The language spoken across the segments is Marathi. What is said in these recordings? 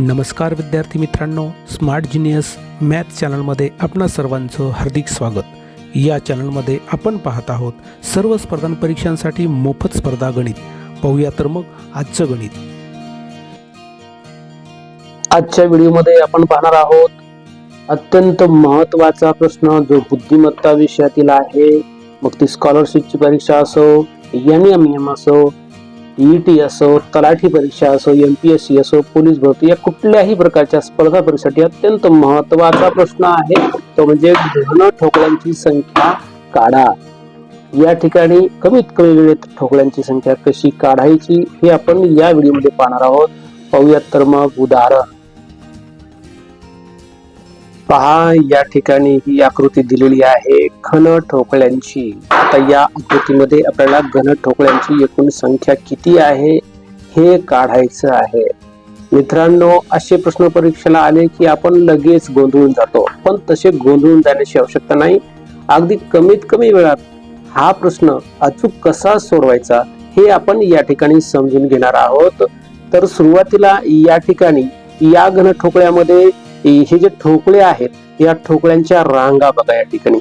नमस्कार विद्यार्थी मित्रांनो स्मार्ट जिनियस मॅथ चॅनलमध्ये आपणा सर्वांचं हार्दिक स्वागत. या चॅनलमध्ये आपण पाहत आहोत सर्व स्पर्धा परीक्षांसाठी मोफत स्पर्धा गणित. पाहूया तर मग आजचं गणित. आजच्या व्हिडिओमध्ये आपण पाहणार आहोत अत्यंत महत्त्वाचा प्रश्न जो बुद्धिमत्ता विषयातील आहे. मग ती स्कॉलरशिपची परीक्षा असो एन एम एम असो टी असो तलाठी परीक्षा असो एम पी एस सी असो पोलीस भरती या कुठल्याही प्रकारच्या स्पर्धा परीक्षेसाठी अत्यंत महत्त्वाचा प्रश्न आहे. तो म्हणजे घन ठोकळ्यांची संख्या काढा. या ठिकाणी कमीत कमी वेळेत ठोकळ्यांची संख्या कशी काढायची हे आपण या व्हिडिओमध्ये पाहणार आहोत. पाहूयात तर मग उदाहरण. पहा या ठिकाणी ही आकृती दिलेली आहे घन ठोकळ्यांची. आता या आकृतीमध्ये आपल्याला घन ठोकळ्यांची एकूण संख्या किती आहे हे काढायचं आहे. मित्रांनो असे प्रश्न परीक्षेला आले की आपण लगेच गोंधळून जातो पण तसे गोंधळून जाण्याची आवश्यकता नाही. अगदी कमीत कमी वेळात हा प्रश्न अचूक कसा सोडवायचा हे आपण या ठिकाणी समजून घेणार आहोत. तर सुरुवातीला या ठिकाणी या घन ठोकळ्यामध्ये हे जे ठोकळे आहेत या ठोकळ्यांच्या रांगा बघा या ठिकाणी.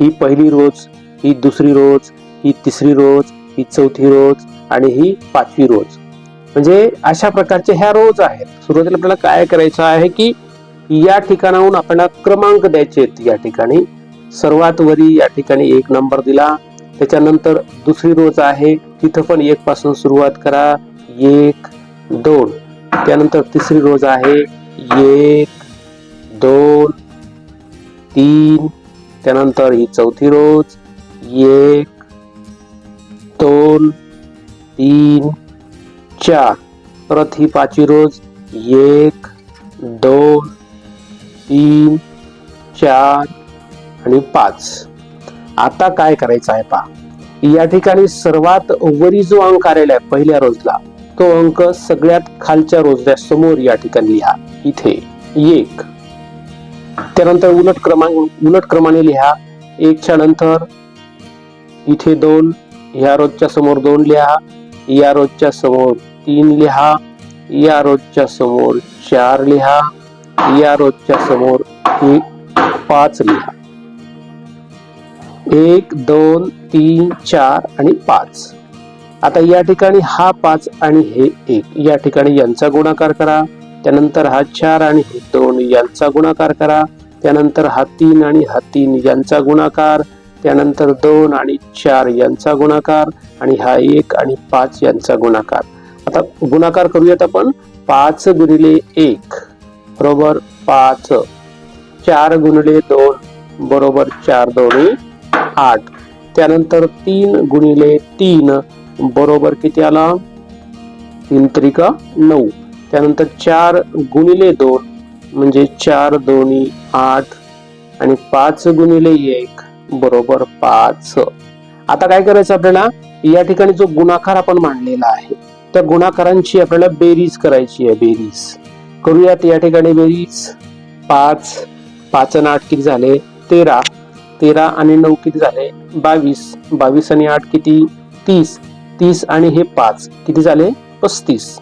ही पहिली रोज ही दुसरी रोज ही तिसरी रोज ही चौथी रोज आणि ही पाचवी रोज. म्हणजे अशा प्रकारचे ह्या रोज आहेत. सुरुवातीला आपल्याला काय करायचं आहे की या ठिकाणाहून आपल्याला क्रमांक द्यायचे आहेत या ठिकाणी. सर्वात वरी या ठिकाणी एक नंबर दिला. त्याच्यानंतर दुसरी रोज आहे. तिथं पण एक पासून सुरुवात करा. एक दोन. त्यानंतर तिसरी रोज आहे. एक दोन तीन त्यानंतर ही चौथी रोज एक दोन तीन चार. परत ही पाचवी रोज एक दोन तीन चार आणि पाच. आता काय करायचं आहे पहा. या ठिकाणी सर्वात वरी जो अंक आलेला आहे पहिल्या रोजला तो अंक सगळ्यात खालच्या रोजल्या समोर या ठिकाणी लिहा. इथे एक त्यानंतर उलट क्रमांक उलट क्रमाने लिहा. एकच्या नंतर इथे दोन या रोजच्या समोर दोन लिहा. या रोजच्या समोर तीन लिहा. या रोजच्या समोर चार लिहा. या रोजच्या समोर हे पाच लिहा. एक दोन तीन चार आणि पाच. आता या ठिकाणी हा पाच आणि हे एक. या ठिकाणी यांचा गुणाकार करा. त्यानंतर हा चार आणि हे दोन यांचा गुणाकार करा. त्यानंतर हा तीन आणि हा तीन यांचा गुणाकार. त्यानंतर दोन आणि चार यांचा गुणाकार आणि हा एक आणि पाच यांचा गुणाकार. आता गुणाकार करूयात आपण. पाच गुणिले एक बरोबर पाच. चार गुणिले दोन बरोबर चार दोन्ही आठ. त्यानंतर तीन गुणिले तीन बरोबर किती आला? तीन त्रिका नऊ. त्यानंतर चार गुणिले दोन म्हणजे चार दोन्ही आठ आणि पाच गुणिले एक बरोबर पाच. आता काय करायचं आपल्याला? या ठिकाणी जो गुणाकार आपण मांडलेला आहे त्या गुणाकारांची आपल्याला बेरीज करायची आहे बेरीज. करूयात या ठिकाणी बेरीज. पाच पाच आणि आठ किती झाले? तेरा. तेरा आणि नऊ किती झाले? बावीस. बावीस आणि आठ किती? तीस. तीस आणि हे पाच. किती झाले? पस्तीस.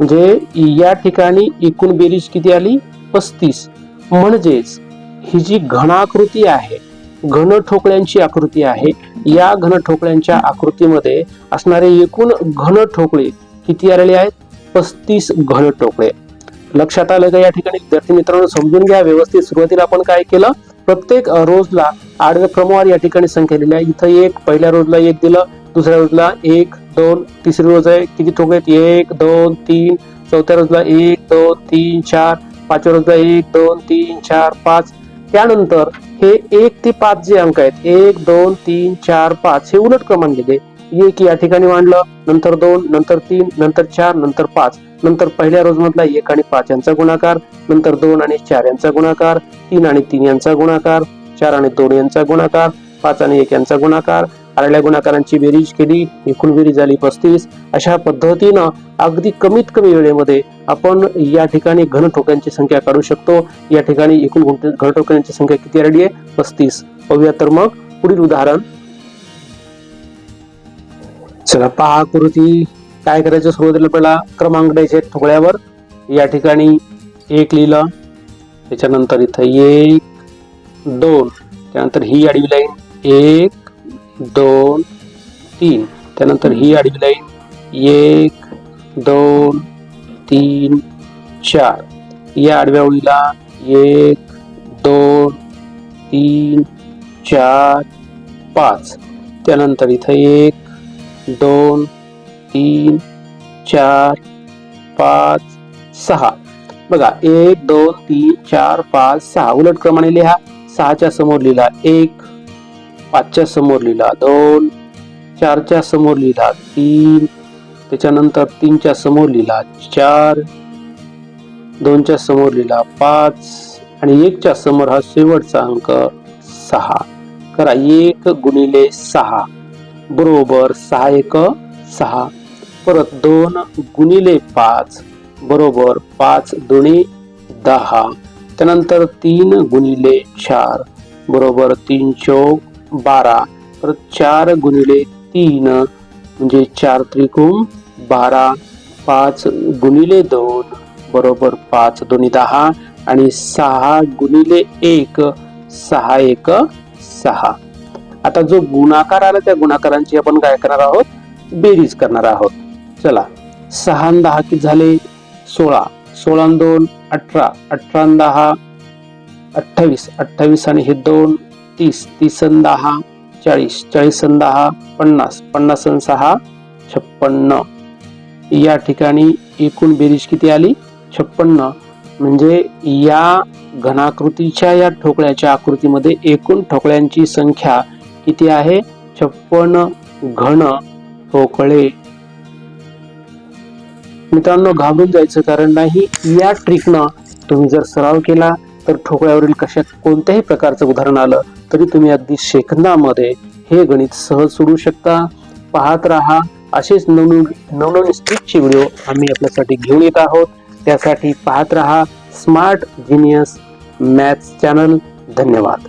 म्हणजे या ठिकाणी एकूण बेरीज किती आली? पस्तीस. म्हणजेच ही जी घनाकृती आहे घन ठोकळ्यांची आकृती आहे या घन ठोकळ्यांच्या आकृतीमध्ये असणारे एकूण घन ठोकळे किती आलेले आहेत? पस्तीस घन ठोकळे. लक्षात आलं का या ठिकाणी? विद्यार्थी मित्रांनो समजून घ्या. व्यवस्थित सुरुवातीला आपण काय केलं? प्रत्येक रोजला आडव्या क्रमवार या ठिकाणी संख्या दिली इथं एक पहिल्या रोजला एक दिलं. दुसऱ्या रोजला एक दोन तिसरी रोज आहे. किती ठोके आहेत? एक दोन तीन. चौथ्या रोजला एक दोन तीन चार. पाचव्या रोजला एक दोन तीन चार पाच. त्यानंतर हे एक ते पाच जे अंक आहेत एक दोन तीन चार पाच हे उलट क्रमांक घेते एक या ठिकाणी मांडलं नंतर दोन नंतर तीन नंतर चार नंतर पाच. नंतर पहिल्या रोज मधला एक आणि पाच यांचा गुणाकार नंतर दोन आणि चार यांचा गुणाकार तीन आणि तीन यांचा गुणाकार चार आणि दोन यांचा गुणाकार पाच आणि एक यांचा गुणाकार आलेल्या गुणाकारांची बेरीज केली एकूण बेरीज झाली पस्तीस. अशा पद्धतीनं अगदी कमीत कमी वेळेमध्ये आपण या ठिकाणी घन ठोक्यांची संख्या काढू शकतो. या ठिकाणी एकूण घनठोक्यांची ठोक्यांची संख्या किती आलेली आहे? पस्तीस. पाहूया तर मग पुढील उदाहरण. चला पहा कृती काय करायचं? सुरुवातीला पहिला क्रमांक द्यायचे ठोकळ्यावर. या ठिकाणी एक लिहिलं. त्याच्यानंतर इथं एक दोन. त्यानंतर ही आडवी लाईन. एक दोन तीन. त्यानंतर ही आडवी लाईन. एक दोन तीन चार. या आडव्या ओळीला एक दोन तीन चार पाच. त्यानंतर इथं एक दोन तीन चार पाच सहा. बघा एक दोन तीन चार पाच सहा. उलट क्रमाने लिहा. सहाच्या समोर लिहिला. एक पाचच्या समोर लिहिला दोन चारच्या समोर लिहिला तीन त्याच्यानंतर तीनच्या समोर लिहिला चार दोनच्या समोर लिहिला पाच आणि एकच्या समोर हा शेवटचा अंक सहा. करा एक गुणिले सहा. बरोबर सहा एक सहा. परत दोन गुणिले पाच. बरोबर पाच दोन्ही दहा. त्यानंतर तीन गुणिले चार. बरोबर तीन चौक बारा. परत चार गुणिले तीन म्हणजे चार त्रिकोण बारा. पाच गुणिले दोन बरोबर पाच दोन्ही दहा. आणि सहा गुणिले एक सहा एक सहा. आता जो गुणाकार आला त्या गुणाकारांची आपण काय करणार आहोत? बेरीज करणार आहोत. चला सहा दहा किती झाले? सोळा. सोळा दोन अठरा. अठरा दहा अठ्ठावीस. अठ्ठावीस आणि हे दोन तीस तीस दहा चाळीस चाळीस दहा पन्नास पन्नास सहा छप्पन्न. या ठिकाणी एकूण बेरीज किती आली? छप्पन्न. म्हणजे या घनाकृतीच्या या ठोकळ्याच्या आकृतीमध्ये एकूण ठोकळ्यांची संख्या किती आहे? छप्पन घन ठोकळे. मित्रांनो घाबरून जायचं कारण नाही. या ट्रिकनं तुम्ही जर सराव केला तर ठोकळ्यावरील कशा कोणत्याही प्रकारचं उदाहरण आलं तरी तुम्ही अगदी शेकंदामध्ये हे गणित सहज सोडू शकता. पाहत राहा असेच नवनवीन नवनवीन स्ट्रिकचे व्हिडिओ आम्ही आपल्यासाठी घेऊन येत आहोत. त्यासाठी पाहत राहा स्मार्ट जिनियस मॅथ्स चॅनल धन्यवाद.